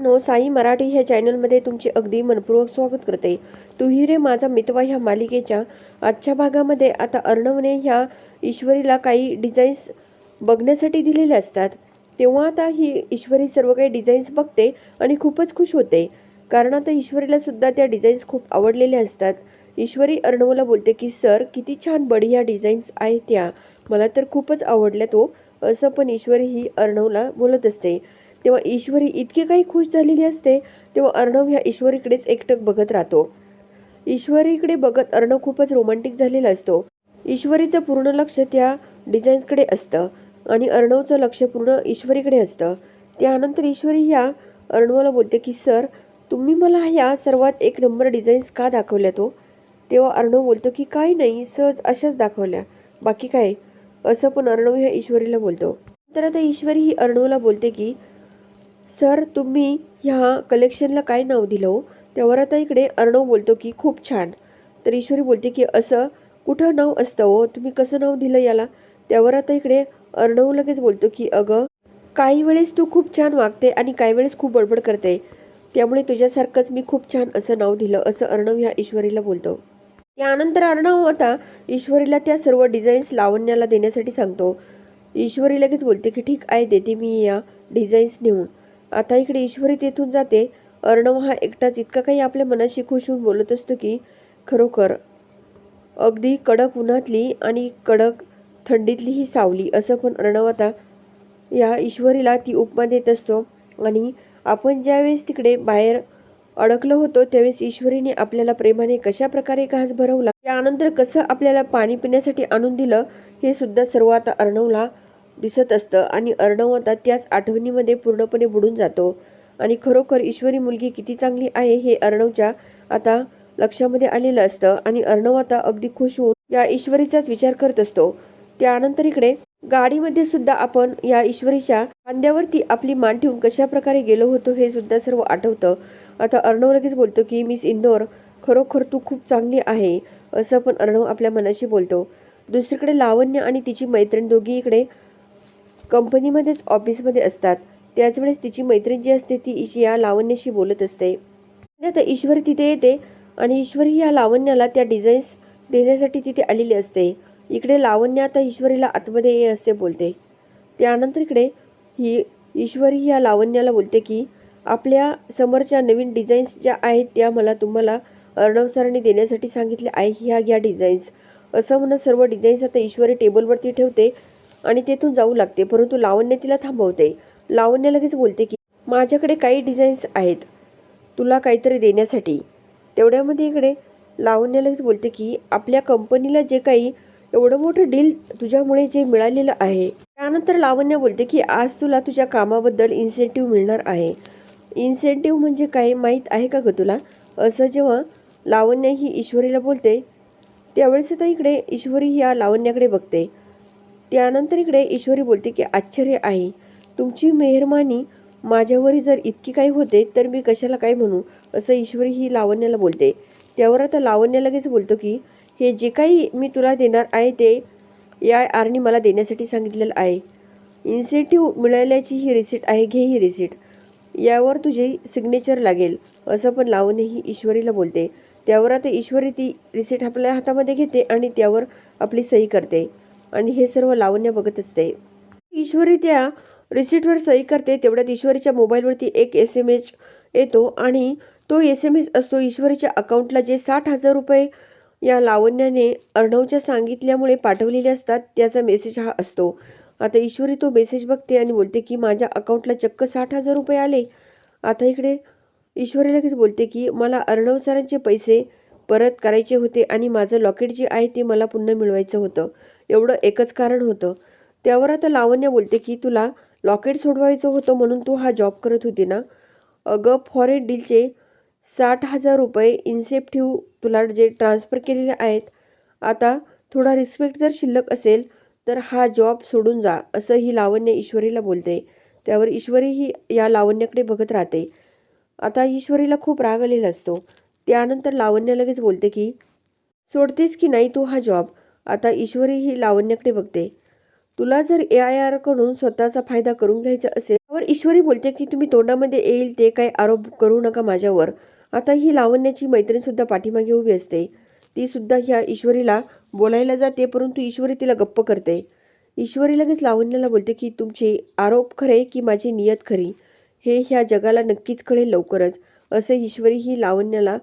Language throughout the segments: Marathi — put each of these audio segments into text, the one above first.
नो साई मराठी ह्या चॅनलमध्ये तुमचे अगदी मनपूर्वक स्वागत करते. तूही रे माझा मितवा ह्या मालिकेच्या आजच्या भागामध्ये आता अर्णवने ह्या ईश्वरीला काही डिझाईन्स बघण्यासाठी दिलेले असतात. तेव्हा आता ही ईश्वरी सर्व काही डिझाईन्स बघते आणि खूपच खुश होते. कारण आता ईश्वरीला सुद्धा त्या डिझाईन्स खूप आवडलेल्या असतात. ईश्वरी अर्णवला बोलते की सर किती छान बढिया डिझाईन्स आहेत त्या. मला तर खूपच आवडल्या तो हो. असं पण ईश्वरी ही अर्णवला बोलत असते. तेव्हा ईश्वरी इतकी काही खुश झालेली असते तेव्हा अर्णव ह्या ईश्वरीकडेच एकटक बघत राहतो. ईश्वरीकडे बघत अर्णव खूपच रोमांटिक झालेला असतो. ईश्वरीचं पूर्ण लक्ष त्या डिझाईन्सकडे असतं आणि अर्णवचं लक्ष पूर्ण ईश्वरीकडे असतं. त्यानंतर ईश्वरी ह्या अर्णवाला बोलते की सर तुम्ही मला ह्या सर्वात एक नंबर डिझाईन्स का दाखवल्या तो? तेव्हा अर्णव बोलतो की काही नाही सहज अशाच दाखवल्या. बाकी काय? असं पण अर्णव ह्या ईश्वरीला बोलतो. तर आता ईश्वरी ही अर्णवला बोलते की सर तुम्ही ह्या कलेक्शनला काय नाव दिलं हो? त्यावर आता इकडे अर्णव बोलतो की खूप छान. तर ईश्वरी बोलते की असं कुठं नाव असतं हो? तुम्ही कसं नाव दिलं याला? त्यावर आता इकडे अर्णव लगेच बोलतो की अगं काही वेळेस तू खूप छान वागते आणि काही वेळेस खूप बडबड करते. त्यामुळे तुझ्यासारखंच मी खूप छान असं नाव दिलं असं अर्णव ह्या ईश्वरीला बोलतो. त्यानंतर अर्णव आता ईश्वरीला त्या सर्व डिझाईन्स लावण्याला देण्यासाठी सांगतो. ईश्वरी लगेच बोलते की ठीक आहे देते मी या डिझाईन्स नेऊन. आता इकडे ईश्वरी तेथून जाते. अर्णव हा एकटाच इतका काही आपल्या मनाशी खुश होऊन बोलत असतो की खरोखर अगदी कडक उन्हातली आणि कडक थंडीतली ही सावली असं पण अर्णव आता या ईश्वरीला ती उपमा देत असतो. आणि आपण ज्यावेळेस तिकडे बाहेर अडकलो होतो त्यावेळेस ईश्वरीने आपल्याला प्रेमाने कशा प्रकारे घास भरवला त्यानंतर कसं आपल्याला पाणी पिण्यासाठी आणून दिलं हे सुद्धा सर्व आता अर्णवला दिसत असतं आणि अर्णव आता त्याच आठवणीमध्ये पूर्णपणे बुडून जातो. आणि खरोखर ईश्वरी मुलगी किती चांगली आहे हे अर्णवच्या आता लक्षामध्ये आलेलं असतं आणि अर्णव आता अगदी खुश होऊन या ईश्वरीचाच विचार करत असतो. त्यानंतर इकडे गाडीमध्ये सुद्धा आपण या ईश्वरीच्या खांद्यावरती आपली मान ठेवून कशा प्रकारे गेलो होतो हे सुद्धा सर्व आठवतं. आता अर्णव लगेच बोलतो की मिस इंदोर खरोखर तू खूप चांगली आहे असं पण अर्णव आपल्या मनाशी बोलतो. दुसरीकडे लावण्य आणि तिची मैत्रीण दोघी इकडे कंपनीमध्येच ऑफिसमध्ये असतात. त्याच वेळेस तिची मैत्रीण जी असते ती इश- या लावण्याशी बोलत असते. आता ईश्वरी तिथे येते आणि ईश्वरी या लावण्याला त्या डिझाईन्स देण्यासाठी तिथे आलेली असते. इकडे लावण्य आता ईश्वरीला आतमध्ये ये असे बोलते. त्यानंतर इकडे ही ईश्वरी या लावण्याला बोलते की आपल्या समोरच्या नवीन डिझाईन्स ज्या आहेत त्या मला तुम्हाला अर्णव सरांनी देण्यासाठी सांगितले आहे ह्या घ्या डिझाईन्स असं म्हणत सर्व डिझाईन्स आता ईश्वरी टेबलवरती ठेवते. आणि तेथून जाऊ लागते परंतु लावण्य तिला थांबवते. लावण्य लगेच बोलते की माझ्याकडे काही डिझाईन्स आहेत तुला काहीतरी देण्यासाठी. तेवढ्यामध्ये इकडे लावण्य लगेच बोलते की आपल्या कंपनीला जे काही एवढं मोठं डील तुझ्यामुळे जे मिळालेलं आहे. त्यानंतर लावण्य बोलते की आज तुला तुझ्या कामाबद्दल इन्सेंटिव्ह मिळणार आहे. इन्सेंटिव्ह म्हणजे काय माहीत आहे का ग तुला? असं जेव्हा लावण्य ही ईश्वरीला बोलते त्यावेळेस आता इकडे ईश्वरी या लावण्याकडे बघते. त्यानंतर इकडे ईश्वरी बोलते की आश्चर्य आहे तुमची मेहरबानी माझ्यावर जर इतकी काही होते तर मी कशाला काय म्हणू? असं ईश्वरी ही लावण्याला बोलते. त्यावर आता लावण्य लगेच बोलतो की हे जे काही मी तुला देणार आहे ते या आरणी मला देण्यासाठी सांगितलेलं आहे. इन्सेंटिव्ह मिळाल्याची ही रिसिट आहे घे ही रिसिट यावर तुझी सिग्नेचर लागेल. असं पण लावण्य ही ईश्वरीला बोलते. त्यावर आता ईश्वरी ती रिसिट आपल्या हातामध्ये घेते आणि त्यावर आपली सही करते. आणि हे सर्व लावण्य बघत असते. ईश्वरी त्या रिसिटवर सही करते तेवढ्यात ईश्वरीच्या मोबाईलवरती एक एस एम एच येतो आणि तो एस एम एस असतो ईश्वरीच्या अकाउंटला जे साठ हजार रुपये या लावण्याने अर्णवच्या सांगितल्यामुळे पाठवलेले असतात त्याचा मेसेज हा असतो. आता ईश्वरी तो मेसेज बघते आणि बोलते की माझ्या अकाउंटला चक्क साठ हजार रुपये आले. आता इकडे ईश्वरी लगेच बोलते की मला अर्णव सरांचे पैसे परत करायचे होते आणि माझं लॉकेट जे आहे ते मला पुन्हा मिळवायचं होतं. एवढं एकच कारण होतं. त्यावर आता लावण्य बोलते की तुला लॉकेट सोडवायचं होतं म्हणून तू हा जॉब करत होती ना? अगं फॉरेन डीलचे साठ हजार रुपये इन्सेप्टिव्ह तुला जे ट्रान्सफर केलेले आहेत. आता थोडा रिस्पेक्ट जर शिल्लक असेल तर हा जॉब सोडून जा असं ही लावण्य ईश्वरीला बोलते. त्यावर ईश्वरी ही या लावण्याकडे बघत राहते. आता ईश्वरीला खूप राग आलेला असतो. त्यानंतर लावण्य लगेच बोलते की सोडतेस की नाही तू हा जॉब? आता ईश्वरी ही लावण्याकडे बघते. तुला जर ए आय आरकडून स्वतःचा फायदा करून घ्यायचा असेल तर ईश्वरी बोलते की तुम्ही तोंडामध्ये येईल ते काही आरोप करू नका माझ्यावर. आता ही लावण्याची मैत्रीणसुद्धा पाठीमागे उभी असते. तीसुद्धा ह्या ईश्वरीला बोलायला जाते परंतु ईश्वरी तिला गप्प करते. ईश्वरी लगेच लावण्याला बोलते की तुमचे आरोप खरे की माझी नियत खरी? हे ह्या जगाला नक्कीच कळेल लवकरच. असे ईश्वरी ही लावण्याला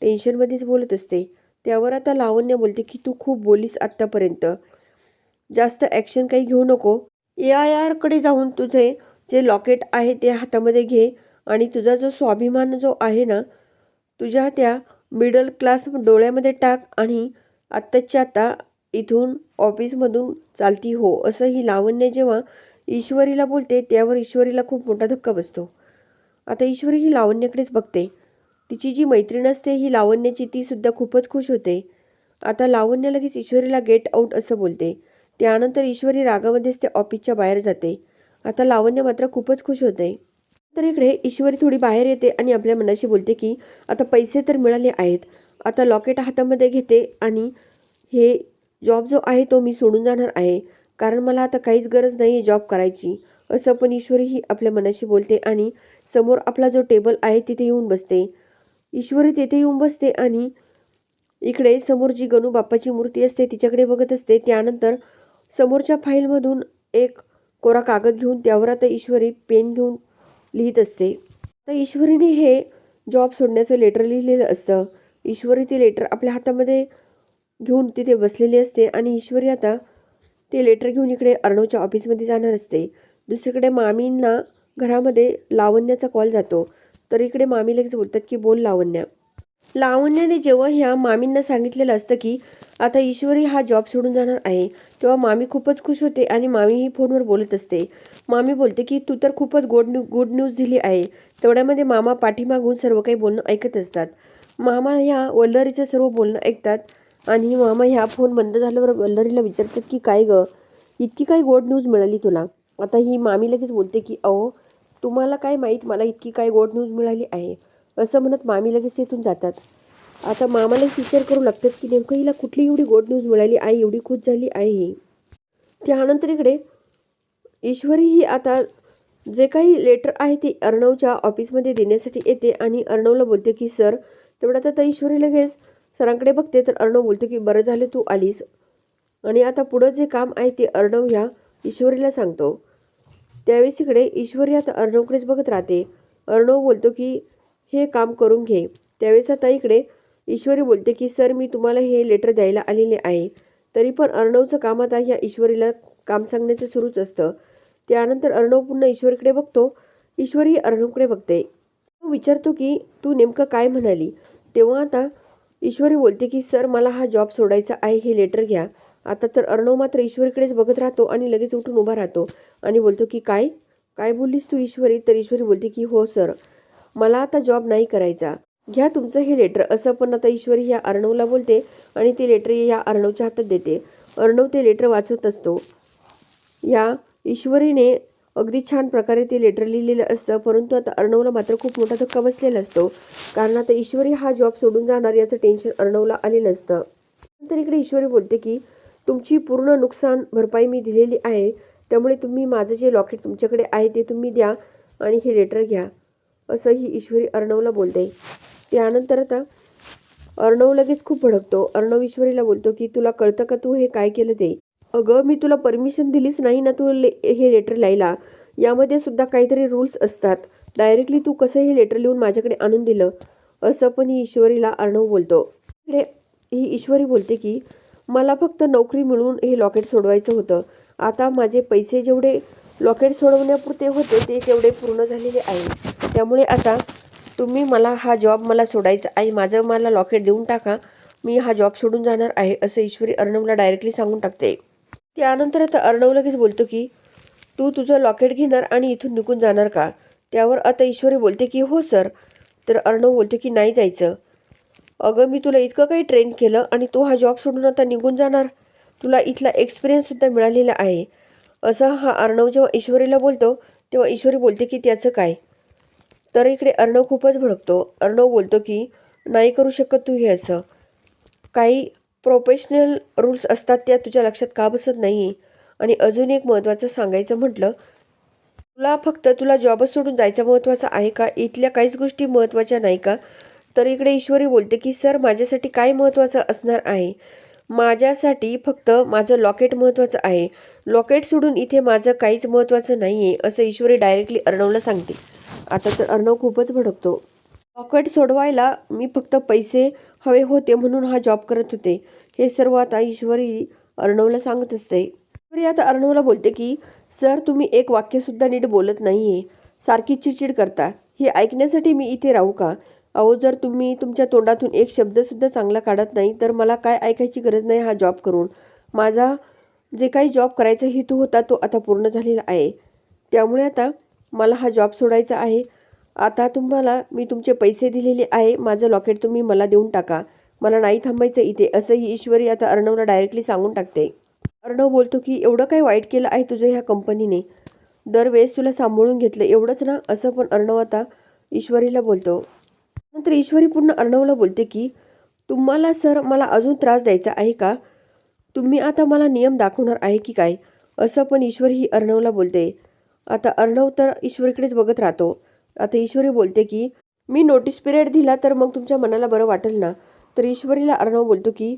टेन्शनमध्येच बोलत असते. त्यावर आता लावण्य बोलते की तू खूप बोलीस आत्तापर्यंत. जास्त ॲक्शन काही घेऊ नको. ए आय आरकडे जाऊन तुझे जे लॉकेट आहे ते हातामध्ये घे आणि तुझा जो स्वाभिमान जो आहे ना तुझ्या त्या मिडल क्लास डोळ्यामध्ये टाक आणि आत्ताच्या आत्ता इथून ऑफिसमधून चालती हो. असं ही लावण्य जेव्हा ईश्वरीला बोलते त्यावर ईश्वरीला खूप मोठा धक्का बसतो. आता ईश्वरी ही लावण्याकडेच बघते. तिची जी मैत्रीण असते ही लावण्याची तीसुद्धा खूपच खुश होते. आता लावण्य लगेच ईश्वरीला गेट आऊट असं बोलते. त्यानंतर ईश्वरी रागामध्येच ते ऑफिसच्या बाहेर जाते. आता लावण्य मात्र खूपच खुश होते. तर इकडे ईश्वरी थोडी बाहेर येते आणि आपल्या मनाशी बोलते की आता पैसे तर मिळाले आहेत. आता लॉकेट हातामध्ये घेते आणि हे जॉब जो आहे तो मी सोडून जाणार आहे. कारण मला आता काहीच गरज नाही आहे जॉब करायची. असं पण ईश्वरी ही आपल्या मनाशी बोलते आणि समोर आपला जो टेबल आहे तिथे येऊन बसते. ईश्वरी तेथे येऊन बसते आणि इकडे समोर जी गणू बाप्पाची मूर्ती असते तिच्याकडे बघत असते त्यानंतर समोरच्या फाईलमधून एक कोरा कागद घेऊन त्यावर आता ईश्वरी पेन घेऊन लिहित असते. तर ईश्वरीने हे जॉब सोडण्याचं लेटर लिहिलेलं असतं. ईश्वरी ते लेटर आपल्या हातामध्ये घेऊन तिथे बसलेली असते आणि ईश्वरी आता ते लेटर घेऊन इकडे अर्णवच्या ऑफिसमध्ये जाणार असते. दुसरीकडे मामींना घरामध्ये लावण्याचा कॉल जातो. तर इकडे मामी लगेच बोलतात की बोल लावण्या. लावण्याने जेव्हा ह्या मामींना सांगितलेलं असतं की आता ईश्वरी हा जॉब सोडून जाणार आहे तेव्हा मामी खूपच खुश होते आणि मामी ही फोनवर बोलत असते. मामी बोलते की तू तर खूपच गोड न्यू गुड न्यूज दिली आहे. तेवढ्यामध्ये मामा पाठीमागून सर्व काही बोलणं ऐकत असतात. मामा ह्या वल्लरीचं सर्व बोलणं ऐकतात आणि मामा ह्या फोन बंद झाल्यावर वल्लरीला विचारतात की काय गं? इतकी काय गोड न्यूज मिळाली तुला? आता ही मामी लगेच बोलते की अहो तुम्हाला काय माहीत? मला इतकी काय गोड न्यूज मिळाली आहे. असं म्हणत मामी लगेच तिथून जातात. आता मामालाच विचार करू लागतात की नेमकं हिला कुठली एवढी गोड न्यूज मिळाली? आहे एवढी खुश झाली आहे. ही त्यानंतर इकडे ईश्वरी ही आता जे काही लेटर आहे ते अर्णवच्या ऑफिसमध्ये देण्यासाठी येते आणि अर्णवला बोलते की सर तेवढ्यात आता ईश्वरी लगेच सरांकडे बघते. तर अर्णव बोलतो की बरं झालं तू आलीस. आणि आता पुढं जे काम आहे ते अर्णव ह्या ईश्वरीला सांगतो. त्यावेळेस इकडे ईश्वरी आता अर्णवकडेच बघत राहते. अर्णव बोलतो की हे काम करून घे. त्यावेळेस आता इकडे ईश्वरी बोलते की सर मी तुम्हाला हे लेटर द्यायला आलेले आहे. तरी पण अर्णवचं काम आता ह्या ईश्वरीला काम सांगण्याचं सुरूच असतं. त्यानंतर अर्णव पुन्हा ईश्वरीकडे बघतो. ईश्वरी अर्णवकडे बघते. तो विचारतो की तू नेमकं काय म्हणाली? तेव्हा आता ईश्वरी बोलते की सर मला हा जॉब सोडायचा आहे हे लेटर घ्या. आता तर अर्णव मात्र ईश्वरीकडेच बघत राहतो आणि लगेच उठून उभा राहतो. आणि बोलतो की काय? काय बोललीस तू ईश्वरी? तर ईश्वरी बोलते की हो सर. मला आता जॉब नाही करायचा. घ्या तुमचं हे लेटर. असं पण आता ईश्वरी ह्या अर्णवला बोलते आणि ते लेटर या अर्णवच्या हातात देते. अर्णव ते लेटर वाचत असतो. या ईश्वरीने अगदी छान प्रकारे ते लेटर लिहिलेलं असतं परंतु आता अर्णवला मात्र खूप मोठा धक्का बसलेला असतो. कारण आता ईश्वरी हा जॉब सोडून जाणार याचं टेन्शन अर्णवला आलेलं असतं. नंतर इकडे ईश्वरी बोलते की तुमची पूर्ण नुकसान भरपाई मी दिलेली आहे. त्यामुळे तुम्ही माझं जे लॉकेट तुमच्याकडे आहे ते तुम्ही द्या आणि हे लेटर घ्या. असं ही ईश्वरी अर्णवला बोलते. त्यानंतर आता अर्णव लगेच खूप भडकतो. अर्णव ईश्वरीला बोलतो की तुला कळतं का तू हे काय केलं ते? अगं मी तुला परमिशन दिलीच नाही ना तू ले हे लेटर लिहायला. यामध्ये सुद्धा काहीतरी रूल्स असतात. डायरेक्टली तू कसं हे लेटर लिहून माझ्याकडे आणून दिलं? असं पण ही ईश्वरीला अर्णव बोलतो. इकडे ही ईश्वरी बोलते की मला फक्त नोकरी मिळवून हे लॉकेट सोडवायचं होतं. आता माझे पैसे जेवढे लॉकेट सोडवण्यापुरते होते ते तेवढे पूर्ण झालेले आहे. त्यामुळे आता तुम्ही मला हा जॉब मला सोडायचा आहे. माझं मला लॉकेट देऊन टाका. मी हा जॉब सोडून जाणार आहे असं ईश्वरी अर्णवला डायरेक्टली सांगून टाकते. त्यानंतर आता अर्णव लगेच बोलतो की तू तुझं लॉकेट घेणार आणि इथून निघून जाणार का? त्यावर आता ईश्वरी बोलते की हो सर. तर अर्णव बोलतो की नाही जायचं. अगं मी तुला इतकं काही ट्रेन केलं आणि तू हा जॉब सोडून आता निघून जाणार. तुला इथला एक्सपिरियन्ससुद्धा मिळालेला आहे. असं हा अर्णव जेव्हा ईश्वरीला बोलतो तेव्हा ईश्वरी बोलते की त्याचं काय? तर इकडे अर्णव खूपच भडकतो. अर्णव बोलतो की नाही करू शकत तू हे असं. काही प्रोफेशनल रूल्स असतात त्या तुझ्या लक्षात का बसत नाही आणि अजून एक महत्त्वाचं सांगायचं म्हटलं तुला फक्त तुला जॉबच सोडून जायचं महत्त्वाचं आहे का? इथल्या काहीच गोष्टी महत्त्वाच्या नाही का? तर इकडे ईश्वरी बोलते की सर माझ्यासाठी काय महत्त्वाचं असणार आहे? माझ्यासाठी फक्त माझं लॉकेट महत्त्वाचं आहे. लॉकेट सोडून इथे माझं काहीच महत्त्वाचं नाही आहे असं ईश्वरी डायरेक्टली अर्णवला सांगते. आता तर अर्णव खूपच भडकतो. लॉकेट सोडवायला मी फक्त पैसे हवे होते म्हणून हा जॉब करत होते. हे सर्व आता ईश्वरी अर्णवला सांगत असते. ईश्वरी आता अर्णवला बोलते की सर तुम्ही एक वाक्यसुद्धा नीट बोलत नाही आहे सारखी चिडचिड करता. हे ऐकण्यासाठी मी इथे राहू का? अहो जर तुम्ही तुमच्या तोंडातून एक शब्दसुद्धा चांगला काढत नाही तर मला काय ऐकायची गरज नाही हा जॉब करून. माझा जे काही जॉब करायचा हेतू होता तो आता पूर्ण झालेला आहे. त्यामुळे आता मला हा जॉब सोडायचा आहे. आता तुम्हाला मी तुमचे पैसे दिलेले आहे माझं लॉकेट तुम्ही मला देऊन टाका. मला नाही थांबायचं इथे असंही ईश्वरी आता अर्णवला डायरेक्टली सांगून टाकते. अर्णव बोलतो की एवढं काय वाईट केलं आहे तुझं ह्या कंपनीने दरवेळेस तुला सांभाळून घेतलं एवढंच ना? असं पण अर्णव आता ईश्वरीला बोलतो. नंतर ईश्वरी पूर्ण अर्णवला बोलते की तुम्हाला सर मला अजून त्रास द्यायचा आहे का? तुम्ही आता मला नियम दाखवणार आहे की काय? असं पण ईश्वरी ही अर्णवला बोलते. आता अर्णव तर ईश्वरीकडेच बघत राहतो. आता ईश्वरी बोलते की मी नोटीस पिरियड दिला तर मग तुमच्या मनाला बरं वाटेल ना? तर ईश्वरीला अर्णव बोलतो की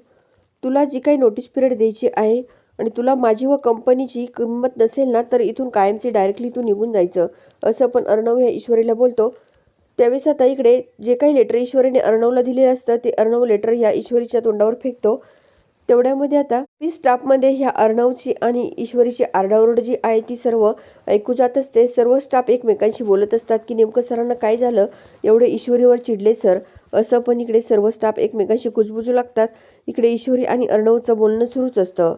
तुला जी काही नोटीस पिरियड द्यायची आहे आणि तुला माझी व कंपनीची किंमत नसेल ना तर इथून कायमची डायरेक्टली तू निघून जायचं. असं पण अर्णव ह्या ईश्वरीला बोलतो. त्यावेळेस आता इकडे जे काही लेटर ईश्वरीने अर्णवला दिलेलं असतं ते अर्णव लेटर ह्या ईश्वरीच्या तोंडावर फेकतो. तेवढ्यामध्ये आता मी स्टाफमध्ये ह्या अर्णवची आणि ईश्वरीची आरडाओरड जी आहे ती सर्व ऐकू जात असते. सर्व स्टाफ एकमेकांशी बोलत असतात की नेमकं सरांना काय झालं? एवढे ईश्वरीवर चिडले सर. असं पण इकडे सर्व स्टाफ एकमेकांशी कुजबुजू लागतात. इकडे ईश्वरी आणि अर्णवचं बोलणं सुरूच असतं.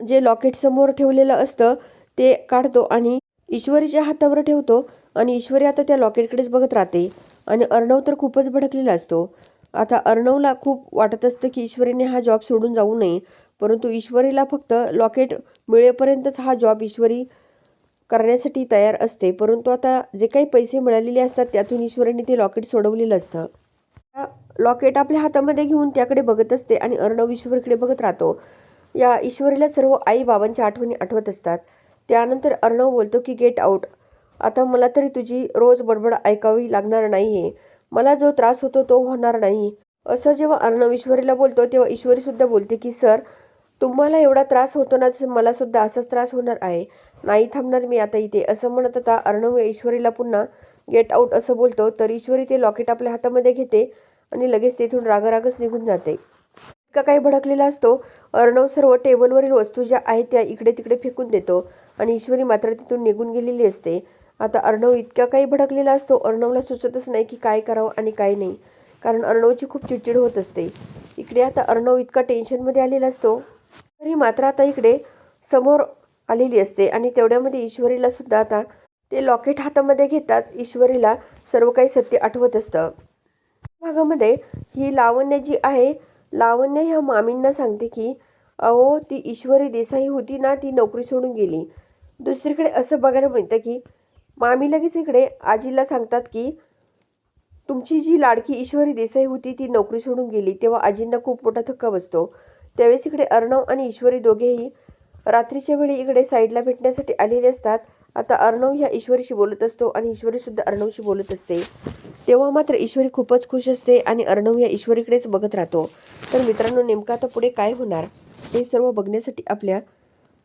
जे लॉकेट समोर ठेवलेलं असतं ते काढतो आणि ईश्वरीच्या हातावर ठेवतो. आणि ईश्वरी आता त्या लॉकेटकडेच बघत राहते. आणि अर्णव तर खूपच भडकलेला असतो. आता अर्णवला खूप वाटत असतं की ईश्वरीने हा जॉब सोडून जाऊ नये. परंतु ईश्वरीला फक्त लॉकेट मिळेपर्यंतच हा जॉब ईश्वरी करण्यासाठी तयार असते. परंतु आता जे काही पैसे मिळालेले असतात त्यातून ईश्वरीने ते लॉकेट सोडवलेलं असतं. लॉकेट आपल्या हातामध्ये घेऊन त्याकडे बघत असते आणि अर्णव ईश्वरीकडे बघत राहतो. या ईश्वरीला सर्व आई बाबांच्या आठवणी आठवत असतात. त्यानंतर अर्णव बोलतो की गेट आऊट. आता मला तरी तुझी रोज बडबड ऐकावी लागणार नाही आहे मला जो त्रास होतो तो होणार नाही. असं जेव्हा अर्णव ईश्वरीला बोलतो तेव्हा ईश्वरीसुद्धा बोलते की सर तुम्हाला एवढा त्रास होतो ना मला सुद्धा असाच त्रास होणार आहे. नाही थांबणार मी आता इथे. असं म्हणत आता अर्णव ईश्वरीला पुन्हा गेट आऊट असं बोलतो. तर ईश्वरी ते लॉकेट आपल्या हातामध्ये घेते आणि लगेच तेथून रागरागच निघून जाते. इतका काही भडकलेला असतो. अर्णव सर्व टेबलवरील वस्तू ज्या आहेत त्या इकडे तिकडे फेकून देतो आणि ईश्वरी मात्र तिथून निघून गेलेली असते. आता अर्णव इतक्या काही भडकलेला असतो अर्णवला सुचतच नाही की काय करावं आणि काय नाही. कारण अर्णवची खूप चिडचिड होत असते. इकडे आता अर्णव इतका टेन्शनमध्ये आलेला असतो तरी मात्र आता इकडे समोर आलेली असते आणि तेवढ्यामध्ये ईश्वरीला सुद्धा आता ते लॉकेट हातामध्ये घेताच ईश्वरीला सर्व काही सत्य आठवत असतं. भागामध्ये ही लावण्य जी आहे लावण्य ह्या मामींना सांगते की अहो ती ईश्वरी देसाई होती ना ती नोकरी सोडून गेली. दुसरीकडे असं बघायला मिळतं की मामी लगेच इकडे. आजीला सांगतात की तुमची जी लाडकी ईश्वरी देसाई होती ती नोकरी सोडून गेली तेव्हा आजींना खूप मोठा धक्का बसतो. त्यावेळेस इकडे अर्णव आणि ईश्वरी दोघेही रात्रीच्या वेळी इकडे साईडला भेटण्यासाठी आलेले असतात. आता अर्णव ह्या ईश्वरीशी बोलत असतो आणि ईश्वरीसुद्धा अर्णवशी बोलत असते. तेव्हा मात्र ईश्वरी खूपच खुश असते आणि अर्णव या ईश्वरीकडेच बघत राहतो. तर मित्रांनो नेमका आता पुढे काय होणार हे सर्व बघण्यासाठी आपल्या